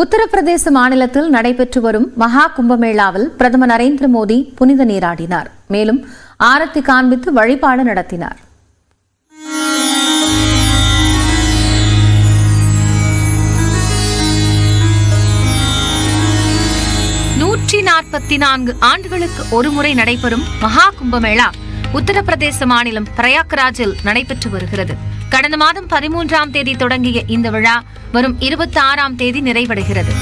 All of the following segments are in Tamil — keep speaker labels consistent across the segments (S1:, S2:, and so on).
S1: உத்தரப்பிரதேச மாநிலத்தில் நடைபெற்று வரும் மகா கும்பமேளாவில் பிரதமர் நரேந்திர மோடி புனித நீராடினார். மேலும் ஆரத்தி காண்பித்து வழிபாடு நடத்தினார். நூற்றி நாற்பத்தி நான்கு ஆண்டுகளுக்கு ஒருமுறை நடைபெறும் மகா கும்பமேளா உத்தரப்பிரதேச மாநிலம் பிரயாக்ராஜில் நடைபெற்று வருகிறது. கடந்த மாதம் பதிமூன்றாம் தேதி தொடங்கிய இந்த விழா வரும் இருபத்தி ஆறாம் தேதி நிறைவடைகிறது.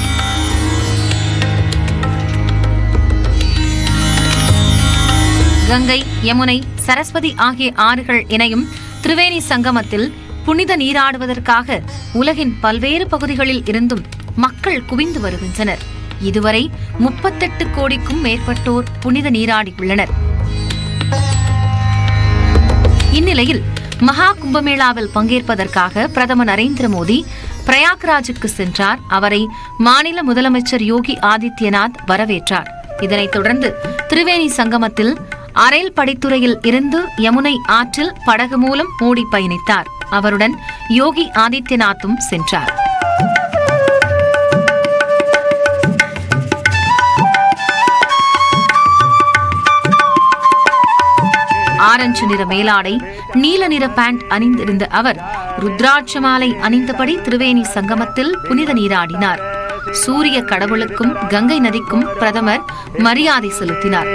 S1: கங்கை யமுனை சரஸ்வதி ஆகிய ஆறுகள் இணையும் திரிவேணி சங்கமத்தில் புனித நீராடுவதற்காக உலகின் பல்வேறு பகுதிகளில் இருந்தும் மக்கள் குவிந்து வருகின்றனர். இதுவரை முப்பத்தெட்டு கோடிக்கும் மேற்பட்டோர் புனித நீராடியுள்ளனர். இந்நிலையில் மகா கும்பமேளாவில் பங்கேற்பதற்காக பிரதமர் நரேந்திர மோடி பிரயாக்ராஜுக்கு சென்றார். அவரை மாநில முதலமைச்சர் யோகி ஆதித்யநாத் வரவேற்றார். இதனைத் தொடர்ந்து திரிவேணி சங்கமத்தில் அரைல் படித்துறையில் இருந்து யமுனை ஆற்றில் படகு மூலம் மோடி பயணித்தார். அவருடன் யோகி ஆதித்யநாத்தும் சென்றார். ஆரஞ்சு நிற மேலாடை நீல நிற பேண்ட் அணிந்திருந்த அவர் ருத்ராட்ச மாலை அணிந்தபடி திருவேணி சங்கமத்தில் புனித நீராடினார். சூரிய கடவுளுக்கும் கங்கை நதிக்கும் பிரதமர் மரியாதை செலுத்தினார்.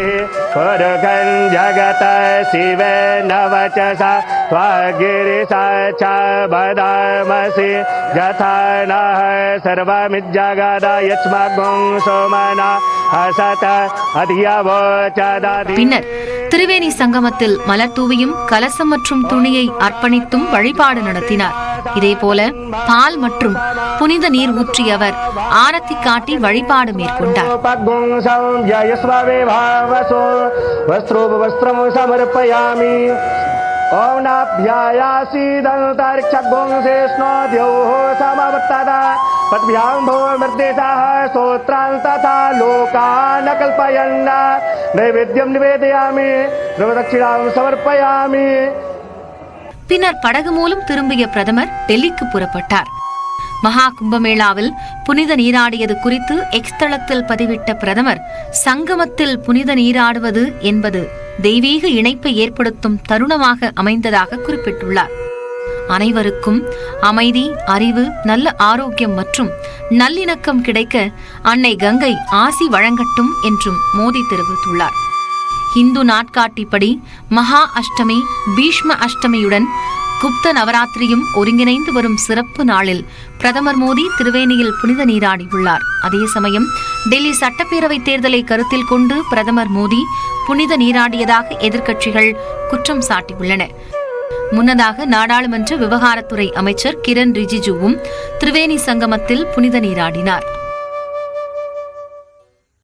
S1: பின்னர் திருவேணி சங்கமத்தில் மலர் தூவியும் கலசம் மற்றும் துணியை அர்ப்பணித்தும் வழிபாடு நடத்தினார். இதேபோல பால் மற்றும் புனித நீர் ஊற்றிய அவர் ஆரத்தி காட்டி வழிபாடு மேற்கொண்டார்.
S2: பத்மியாம் போ மிருதேசா ஸ்தோத்ரான் ததா லோகான கல்பயன்னா நைவேத்தியம் நிவேதையாமி திரவதட்சிணாவும் சமர்ப்பயாமி.
S1: பின்னர் படகு மூலம் திரும்பிய பிரதமர் டெல்லிக்கு புறப்பட்டார். மகா கும்பமேளாவில் புனித நீராடியது குறித்து எக்ஸ் தளத்தில் பதிவிட்ட பிரதமர் சங்கமத்தில் புனித நீராடுவது என்பது தெய்வீக இணைப்பை ஏற்படுத்தும் தருணமாக அமைந்ததாக குறிப்பிட்டுள்ளார். அனைவருக்கும் அமைதி அறிவு நல்ல ஆரோக்கியம் மற்றும் நல்லிணக்கம் கிடைக்க அன்னை கங்கை ஆசி வழங்கட்டும் என்றும் மோடி தெரிவித்துள்ளார். இந்து நாட்காட்டிப்படி மகா அஷ்டமி பீஷ்ம அஷ்டமியுடன் குப்த நவராத்திரியும் ஒருங்கிணைந்து வரும் சிறப்பு நாளில் பிரதமர் மோடி திருவேணியில் புனித நீராடியுள்ளார். அதே சமயம் டெல்லி சட்டப்பேரவை தேர்தலை கருத்தில் கொண்டு பிரதமர் மோடி புனித நீராடியதாக எதிர்க்கட்சிகள் குற்றம் சாட்டியுள்ளன. முன்னதாக நாடாளுமன்ற விவகாரத்துறை அமைச்சர் கிரண் ரிஜிஜுவும் திரிவேணி சங்கமத்தில் புனித நீராடினார்.